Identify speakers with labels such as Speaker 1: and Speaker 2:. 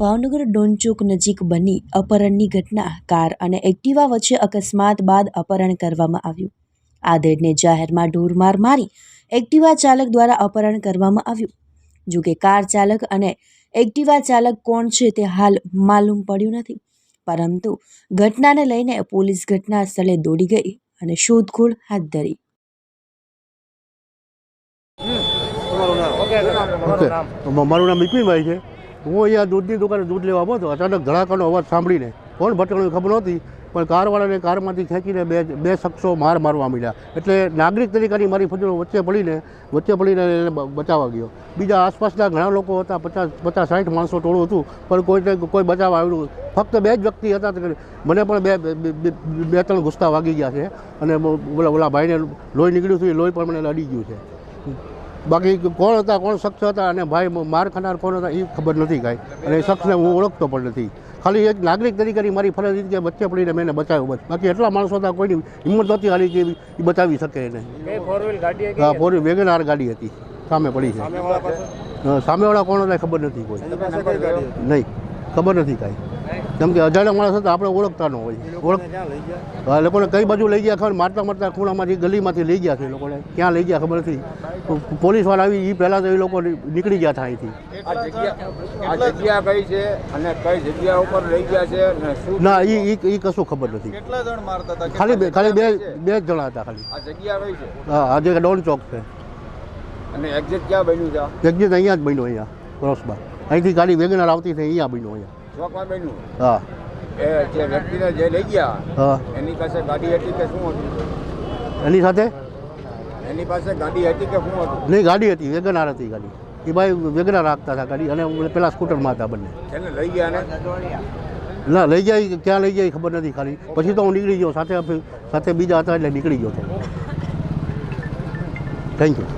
Speaker 1: ભાવનગર ડોનચોક નજીક બની અપહરણની ઘટના. કાર અને એક્ટિવા વચ્ચે અકસ્માત બાદ અપહરણ કરવામાં આવ્યું. આદેડને જાહેરમાં ઢોરમાર મારી એક્ટિવા ચાલક દ્વારા અપહરણ કરવામાં આવ્યું. જોકે કાર ચાલક અને એક્ટિવા ચાલક કોણ છે તે હાલ માલુમ પડ્યું નથી. પરંતુ ઘટનાને લઈને પોલીસ ઘટના સ્થળે દોડી ગઈ અને શોધખોળ હાથ ધરી.
Speaker 2: ઓકે મારું નામ બિપિનભાઈ છે. હું અહીંયા દૂધની દુકાને દૂધ લેવા આવ્યો હતો. અચાનક ધડાકાનો અવાજ સાંભળીને કોણ ભટકણું ખબર નહોતી. પણ કારવાળાને કારમાંથી ખેંચીને બે બે શખ્સો માર મારવા માંડ્યા. એટલે નાગરિક તરીકેની મારી ફજલો વચ્ચે પડીને વચ્ચે પડીને એને બચાવવા ગયો. બીજા આસપાસના ઘણા લોકો હતા, પચાસ પચાસ, સાઠ માણસો ટોળું હતું, પણ કોઈને કોઈ બચાવવા આવ્યું ફક્ત બે જ વ્યક્તિ હતા મને પણ બે, બે- ત્રણ ગુસ્સા વાગી ગયા છે. અને ઓલા ઓલા ભાઈને લોહી નીકળ્યું હતું એ લોહી પણ મને અડી ગયું છે. બાકી કોણ હતા, કોણ શખ્સ હતા, અને ભાઈ માર ખાનાર કોણ હતા, એ ખબર નથી કાંઈ. અને એ શખ્સને હું ઓળખતો પણ નથી. ખાલી એક નાગરિક તરીકેની મારી ફરજ હતી કે વચ્ચે પડીને મેં બચાવ્યો બસ. બાકી એટલા માણસો હતા કોઈની હિંમત નહોતી હાલી કે એ બચાવી શકે એને.
Speaker 3: કઈ ફોર વ્હીલ ગાડી
Speaker 2: હા ફોર વેગનાર ગાડી હતી. સામે પડી છે.
Speaker 3: સામેવાળા
Speaker 2: કોણ હતા ખબર નથી કોઈ? નહીં ખબર નથી કાંઈ. કેમ કે અજાણ્યા માણસ હતા આપણે ઓળખતા ન હોય. ઓળખ
Speaker 3: ક્યાં લઈ ગયા?
Speaker 2: હા, લોકોને કઈ બાજુ લઈ ગયા ખબર? મારતા મારતા ખૂણામાંથી ગલીમાંથી લઈ ગયા છે એ લોકોને. ક્યાં લઈ ગયા ખબર નથી. પોલીસવાળા આવી એ પહેલાં તો એ લોકો નીકળી ગયા હતા અહીંથી.
Speaker 4: આ જગ્યા કઈ છે અને કઈ જગ્યા ઉપર લઈ ગયા છે
Speaker 2: ના એ એ કશું ખબર નથી.
Speaker 3: કેટલા જણ મારતા હતા?
Speaker 2: ખાલી બે ખાલી બે બે જ જણા હતા ખાલી.
Speaker 4: આ જગ્યા કઈ છે?
Speaker 2: હા આજે ડોન ચોક છે.
Speaker 4: અને એક્ઝેક્ટ ક્યાં બન્યું છે
Speaker 2: એક્ઝેક્ટ અહીંયા જ બન્યો અહીંયા ક્રોસમાં અહીંથી ગાડી વેગનાર આવતી થઈ અહીંયા બન્યો અહીંયા.
Speaker 4: ચોકમાં બન્યું
Speaker 2: હા.
Speaker 4: એ જે વ્યક્તિને જે લઈ ગયા
Speaker 2: હા.
Speaker 4: એની પાસે ગાડી હતી કે શું હતું?
Speaker 2: એની સાથે?
Speaker 4: એની પાસે ગાડી હતી કે શું હતું?
Speaker 2: નહીં ગાડી હતી વેગનાર હતી ગાડી. એ ભાઈ વેગનાર રાખતા હતા ગાડી અને પેલા સ્કૂટરમાં હતા બંને.
Speaker 4: એને લઈ ગયા ને?
Speaker 2: ના લઈ જાય કે ક્યાં લઈ જાય ખબર નથી ખાલી. પછી તો હું નીકળી ગયો સાથે સાથે બીજા હતા એટલે નીકળી ગયો થેન્ક યુ